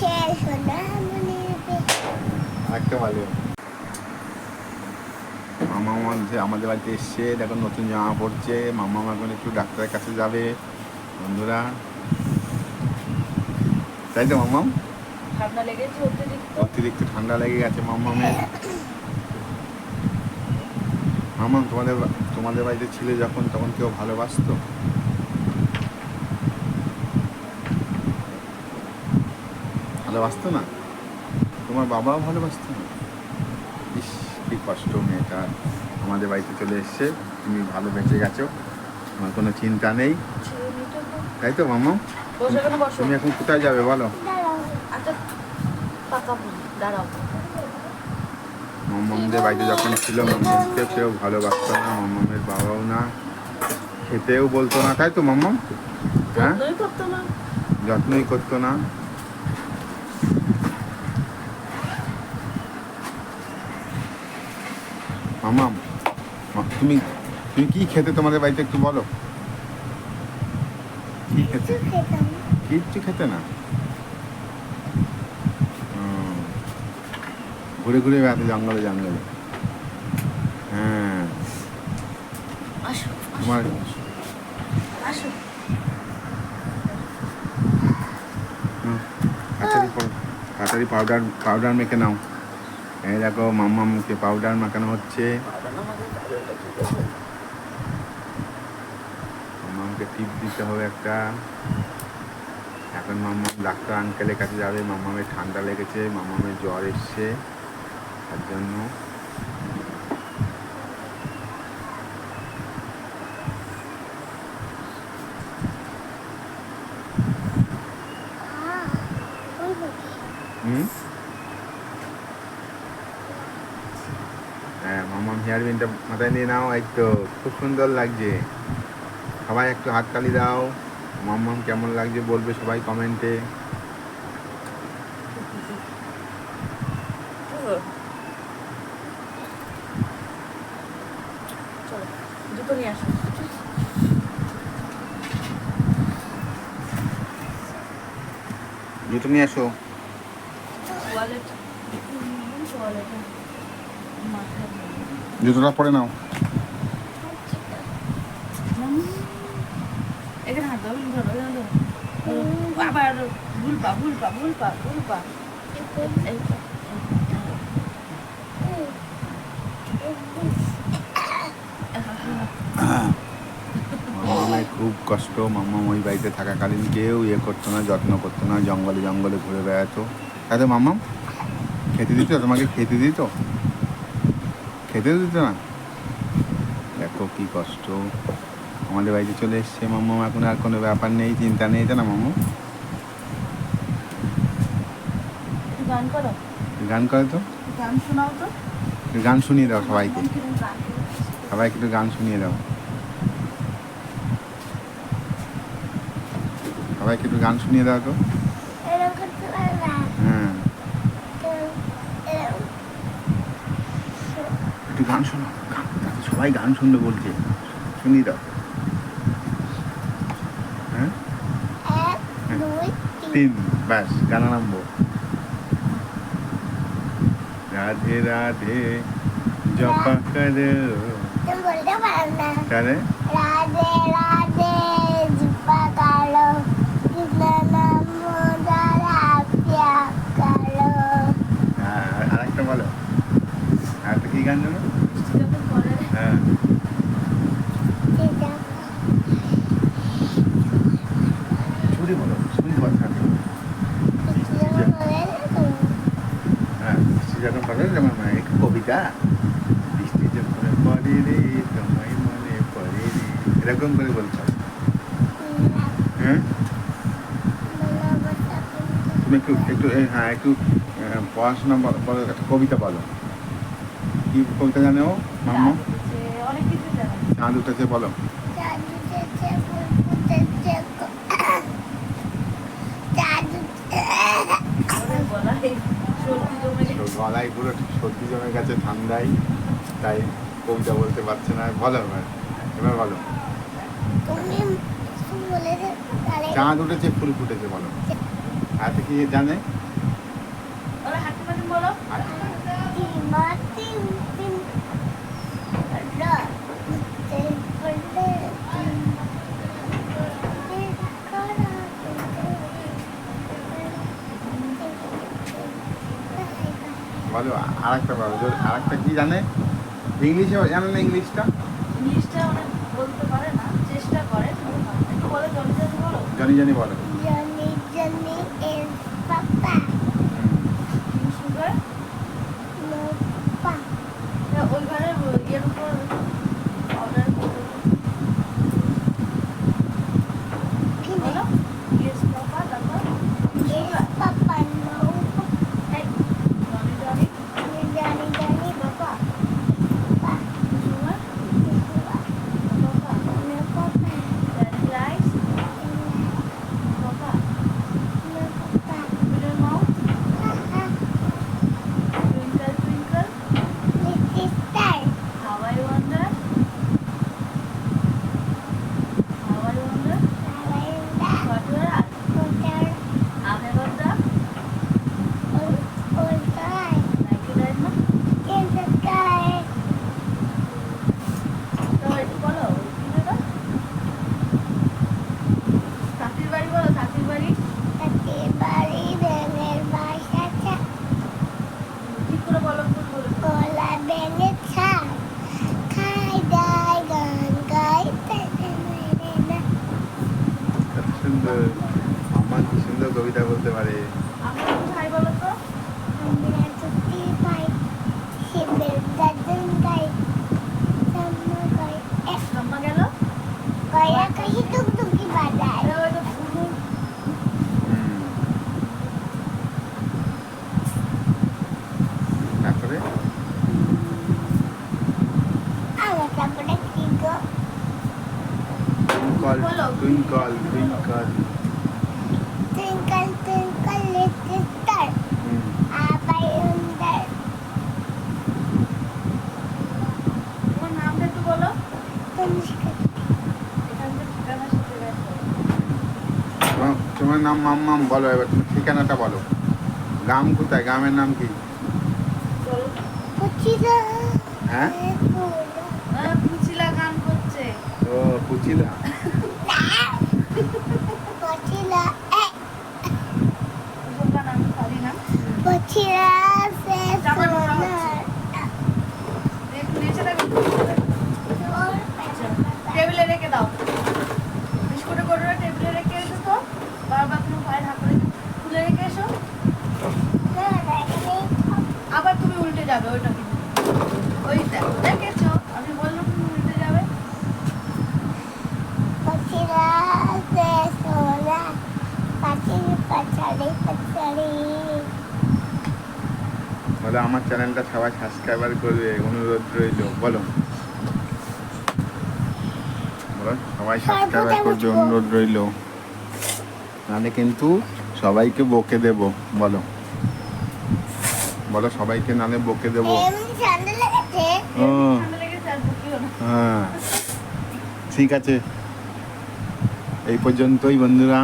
সোনামণির ভালো মামা মধ্যে আমাদের বাড়িতে এসছে দেখো নতুন জামা পড়ছে মামা এখন একটু ডাক্তারের কাছে যাবে। বন্ধুরা। তাই তো মামাম অতিরিক্ত? অতিরিক্ত ঠান্ডা লেগে গেছে মামামের মামাম তোমাদের তোমাদের বাড়িতে ছিলে যখন তখন কেউ ভালোবাসতো? ভালোবাসতো না? তোমার বাবাও ভালোবাসতো না? ইস কি কষ্ট মেয়েটা। আমাদের বাড়িতে চলে এসছে। তুমি ভালো বেঁচে গেছো। তোমার কোনো চিন্তা নেই। তাই তো মামা? তুমি এখন কোথায় যাবে বলো? আচ্ছা পাকা ফুল, দাঁড়াও। মামামদের বাড়িতে যখন ছিল মামামকে কেউ ভালোবাসতো না মামামের বাবাও না। খেতেও বলতো না। তাই তো মামাম হ্যাঁ? যত্নই করতো না। যত্নই করতো না মামাম মা- তুমি তুমি কি খেতে তোমাদের বাড়িতে একটু বলো? কি খেতে? কিচ্ছু খেতে না। ঘুরে ঘুরে বেড়াতে জঙ্গলে জঙ্গলে। হ্যাঁ। তোমার। তাড়াতাড়ি পাউডার পাউডার মেখে নাও। এই দেখো, মাম্মা মুখে পাউডার মাখানো হচ্ছে। মাম্মাকে টিপ দিতে হবে একটা। এখন মাম্মাম ডাক্তার আঙ্কেলের কাছে যাবে। মাম্মামের ঠান্ডা লেগেছে মাম্মামের জ্বর এসছে। তার জন্য হ্যাঁ মামাম হেয়ার বিনটা মাথায় নিয়ে নাও তো খুব সুন্দর লাগছে। সবাই একটু হাততালি দাও। মাম্মাম কেমন লাগছে বলবে সবাই কমেন্টে। জুতো নিয়ে আসো। ওয়ালেট ওয়ালেট জুতোটা পরে নাও। আবার এই খুব কষ্ট মাম্মাম ওই বাড়িতে থাকাকালীন কেউ ইয়ে করতো না যত্ন করতো না জঙ্গলে জঙ্গলে ঘুরে বেড়াতো। তাই তো মাম্মাম খেতে দিত? তোমাকে খেতে দিত? খেতে দিত না দেখো কি কষ্ট। আমাদের বাড়িতে চলে এসছে মাম্মাম এখন আর কোনো ব্যাপার নেই চিন্তা নেই। তাই না মাম্মু? একটু গান করো। গান করে তো? গান শোনাও তো। গান শুনিয়ে দাও সবাইকে। সবাইকে একটু গান শুনিয়ে দাও। সবাইকে একটু গান শুনিয়ে দাও তো এরকম করতে পারবে না। হ্যাঁ এরকম- এরকম। একটু গান শোনো সবাই গান শুনবে বলছে। শুনি দাও। হ্যাঁ? তিন। তিন ব্যাস গান আরম্ভ। রাধে রাধে জপা করে। রাধে রাধে জিপা কালো কৃষ্ণ নাম দ্বারা পিয়া আর আরেকটা বলো। আর একটা কি গান জানো যখন করে হ্যাঁ সেটা ছুরি বলো ছুরি কথা কিছু যখন বলে না তুমি হ্যাঁ বৃষ্টি যখন পড়ে যেমন মানে এক বৃষ্টি যখন পড়ে রে তোমায় মনে পড়ে রে এরকম করে বলতে হ্যাঁ তুমি একটু একটু হ্যাঁ একটু পড়াশোনা বলো বলো, একটা কবিতা বলো কি কবিতা জানো মাম্মা কিছু জানে চাঁদ উঠেছে বলো জাদু চেয়েছে গলায় পুরো সর্দি জমে গেছে ঠান্ডাই তাই কবিতা বলতে পারছে না। বলো এবার এবার বলো চাঁদ উঠেছে ফুল ফুটেছে বলো। আর কি জানে? ভালো আর একটা ভালো আর একটা কী জানে? ইংলিশে জানে না ইংলিশটা? ইংলিশটা বলতে পারে না চেষ্টা করে একটু বলো জানি জানি বলে। পারে twinkle, twinkle, twinkle. তোমার নাম মাম মাম বলো এবার তুমি ঠিকানাটা বলো। গ্রাম কোথায়? গ্রামের নাম কি? হ্যাঁ? পুচিলা গান করছে। ও পুচিলা। বলো আমার চ্যানেলটা সবাই সাবস্ক্রাইবার করবে অনুরোধ রইল বলো। বলো সবাই সাবস্ক্রাইবার করবে অনুরোধ রইল। তাহলে কিন্তু সবাইকে বকে দেব বলো। বলো সবাইকে নালে বকে দেবো। হ্যাঁ। ঠিক আছে। এই পর্যন্তই বন্ধুরা।